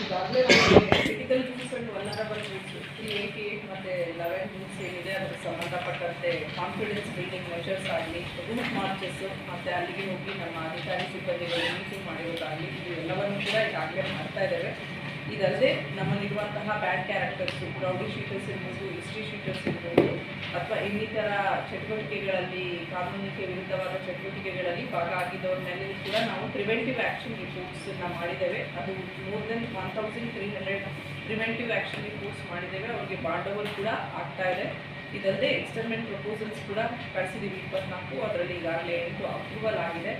ಈಗಾಗಲೇ critical groups and vulnerable groups three eighty eight ಮತ್ತು eleven groups ಏನಿದೆ ಸಂಬಂಧಪಟ್ಟಂತೆ ಕಾನ್ಫಿಡೆನ್ಸ್ ಬಿಲ್ಡಿಂಗ್ ಮೆಷರ್ಸ್ ಆಗಲಿ ರೂಟ್ ಮತ್ತು ಅಲ್ಲಿಗೆ ಹೋಗಿ ನಮ್ಮ ಅಧಿಕಾರಿ ಸಿಬ್ಬಂದಿಗಳು ಮೀಟಿಂಗ್ ಮಾಡಿರೋದಾಗಲಿ ಇದು ಎಲ್ಲವನ್ನು ಕೂಡ ಈಗಾಗಲೇ ಮಾಡ್ತಾ ಇದ್ದೇವೆ ಇದಲ್ಲದೆ ನಮ್ಮಲ್ಲಿರುವಂತಹ ಬ್ಯಾಡ್ ಕ್ಯಾರೆಕ್ಟರ್ಸು ಪ್ರೌಢಿ ಶೀಟರ್ಸ್ ಇರ್ಬೋದು ಹಿಸ್ಟ್ರಿ ಶೀಟರ್ಸ್ ಇರ್ಬೋದು, ಅಥವಾ ಇನ್ನಿತರ ಚಟುವಟಿಕೆಗಳಲ್ಲಿ, ಕಾನೂನಿಗೆ ವಿರುದ್ಧವಾದ ಚಟುವಟಿಕೆಗಳಲ್ಲಿ ಭಾಗ ಆಗಿದ್ದವ್ರನ್ನೆಲ್ಲರೂ ಕೂಡ ನಾವು ಪ್ರಿವೆಂಟಿವ್ ಆ್ಯಕ್ಷನ್ ರಿಪೋರ್ಟ್ಸನ್ನು ಮಾಡಿದ್ದೇವೆ. ಅದು more than one thousand three hundred preventive action reports ಮಾಡಿದ್ದೇವೆ. ಅವರಿಗೆ ಬಾಂಡವಲ್ ಕೂಡ ಆಗ್ತಾ ಇದೆ. ಇದಲ್ಲದೆ ಎಕ್ಸ್ಟರ್ಮೆಂಟ್ ಪ್ರಪೋಸಲ್ಸ್ ಕೂಡ ಕಳಿಸಿದ್ದೀವಿ. ಇಪ್ಪತ್ನಾಲ್ಕು, ಅದರಲ್ಲಿ ಈಗಾಗಲೇ ಎಂಟು ಅಪ್ರೂವಲ್ ಆಗಿದೆ.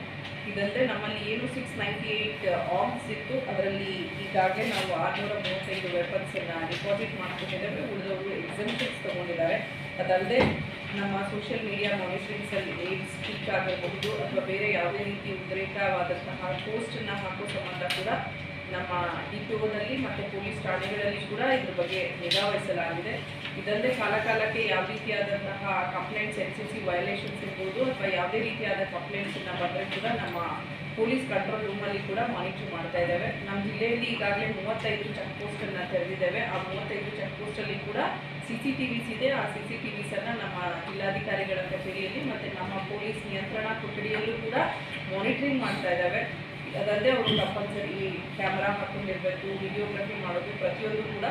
ಇದಲ್ಲದೆ ನಮ್ಮಲ್ಲಿ ಏನು ಸಿಕ್ಸ್ ನೈಂಟಿ ಏಯ್ಟ್ ಆರ್ಮ್ಸ್ ಇತ್ತು, ಅದರಲ್ಲಿ ಈಗಾಗಲೇ ನಾವು ಆರುನೂರ ಮೂವತ್ತೈದು ವೆಪನ್ಸನ್ನು ಡಿಪಾಸಿಟ್ ಮಾಡ್ಕೊಂಡಿದ್ದೇವೆ ಉಳಿದವರು ಎಕ್ಸಮ್ಷನ್ಸ್ ತೊಗೊಂಡಿದ್ದಾರೆ. ಅದಲ್ಲದೆ ನಮ್ಮ ಸೋಷಿಯಲ್ ಮೀಡಿಯಾ ಮಾನಿಟರಿಂಗ್ಸಲ್ಲಿ ಏಡ್ ಸ್ಪೀಕ್ ಆಗಿರಬಹುದು ಅಥವಾ ಬೇರೆ ಯಾವುದೇ ರೀತಿ ಉದ್ರೇಕವಾದಂತಹ ಪೋಸ್ಟನ್ನು ಹಾಕೋ ಸಂಬಂಧ ಕೂಡ ನಮ್ಮ ಡಿ ಪಿ ಒದಲ್ಲಿ ಮತ್ತು ಪೊಲೀಸ್ ಠಾಣೆಗಳಲ್ಲಿ ಕೂಡ ಇದ್ರ ಬಗ್ಗೆ ನಿಗಾ ವಹಿಸಲಾಗಿದೆ. ಇದಲ್ಲದೆ ಕಾಲ ಕಾಲಕ್ಕೆ ಯಾವ ರೀತಿಯಾದಂತಹ complaints N C C violations ಇರ್ಬೋದು ಅಥವಾ ಯಾವುದೇ ರೀತಿಯಾದ ಕಂಪ್ಲೇಂಟ್ಸನ್ನು ಬಂದರೆ ಕೂಡ ನಮ್ಮ ಪೊಲೀಸ್ ಕಂಟ್ರೋಲ್ ರೂಮಲ್ಲಿ ಕೂಡ ಮಾನಿಟರ್ ಮಾಡ್ತಾ ಇದ್ದೇವೆ. ನಮ್ಮ ಜಿಲ್ಲೆಯಲ್ಲಿ ಈಗಾಗಲೇ ಮೂವತ್ತೈದು ಚೆಕ್ ಪೋಸ್ಟನ್ನು ತೆರೆದಿದ್ದೇವೆ. ಆ ಮೂವತ್ತೈದು ಚೆಕ್ ಪೋಸ್ಟಲ್ಲಿ ಕೂಡ ಸಿ ಸಿ ಟಿ ವಿಸ್ ಇದೆ. ಆ ಸಿ ಸಿ ಟಿ ವಿಸನ್ನು ನಮ್ಮ ಜಿಲ್ಲಾಧಿಕಾರಿಗಳ ಕಚೇರಿಯಲ್ಲಿ ಮತ್ತು ನಮ್ಮ ಪೊಲೀಸ್ ನಿಯಂತ್ರಣ ಕೊಠಡಿಯಲ್ಲೂ ಕೂಡ ಮಾನಿಟ್ರಿಂಗ್ ಮಾಡ್ತಾ ಇದ್ದಾವೆ. ಅದಲ್ಲದೆ ಅವರು ಕಂಪಲ್ಸರಿ ಕ್ಯಾಮ್ರಾ ಹಾಕೊಂಡಿರಬೇಕು ವಿಡಿಯೋಗ್ರಫಿ ಮಾಡೋದು ಪ್ರತಿಯೊಂದು ಕೂಡ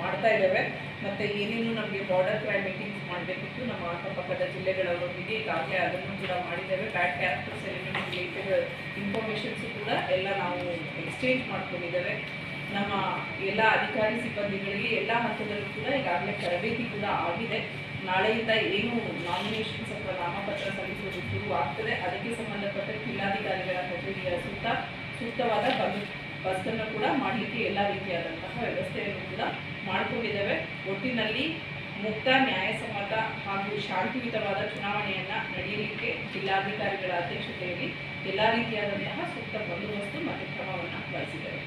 ಮಾಡ್ತಾ ಇದ್ದಾವೆ. ಮತ್ತು ಏನೇನು ನಮಗೆ ಬಾರ್ಡರ್ ಕ್ರೈಮ್ ಮೀಟಿಂಗ್ಸ್ ಮಾಡಬೇಕಿತ್ತು, ನಮ್ಮ ಅಕ್ಕಪಕ್ಕದ ಜಿಲ್ಲೆಗಳವರೊಂದಿಗೆ ಈಗಾಗಲೇ ಅದನ್ನು ಕೂಡ ಮಾಡಿದ್ದೇವೆ. Bad characters element related informations ಕೂಡ ಎಲ್ಲ ನಾವು ಎಕ್ಸ್ಚೇಂಜ್ ಮಾಡ್ಕೊಂಡಿದ್ದೇವೆ. ನಮ್ಮ ಎಲ್ಲ ಅಧಿಕಾರಿ ಸಿಬ್ಬಂದಿಗಳಿಗೆ ಎಲ್ಲ ಹಂತದಲ್ಲೂ ಕೂಡ ಈಗಾಗಲೇ ತರಬೇತಿ ಕೂಡ ಆಗಿದೆ. ನಾಳೆಯಿಂದ ಏನು ನಾಮಿನೇಷನ್ಸ್ ಅಥವಾ ನಾಮಪತ್ರ ಸಲ್ಲಿಸುವುದು ಶುರು ಆಗ್ತದೆ, ಅದಕ್ಕೆ ಸಂಬಂಧಪಟ್ಟ ಜಿಲ್ಲಾಧಿಕಾರಿಗಳ ಕಚೇರಿಯ ಸುತ್ತ ಸೂಕ್ತವಾದ ಬಸ್ಸನ್ನು ಕೂಡ ಮಾಡಲಿಕ್ಕೆ ಎಲ್ಲ ರೀತಿಯಾದಂತಹ ವ್ಯವಸ್ಥೆಯನ್ನು ಕೂಡ ಮಾಡಿಕೊಂಡಿದ್ದೇವೆ. ಒಟ್ಟಿನಲ್ಲಿ ಮುಕ್ತ, ನ್ಯಾಯಸಮ್ಮತ ಹಾಗೂ ಶಾಂತಿಯುತವಾದ ಚುನಾವಣೆಯನ್ನು ನಡೆಯಲಿಕ್ಕೆ ಜಿಲ್ಲಾಧಿಕಾರಿಗಳ ಅಧ್ಯಕ್ಷತೆಯಲ್ಲಿ ಎಲ್ಲ ರೀತಿಯಾದಂತಹ ಸೂಕ್ತ ಬಂದೋಬಸ್ತು ಮತ್ತು ಕ್ರಮವನ್ನು ವಹಿಸಿದ್ದೇವೆ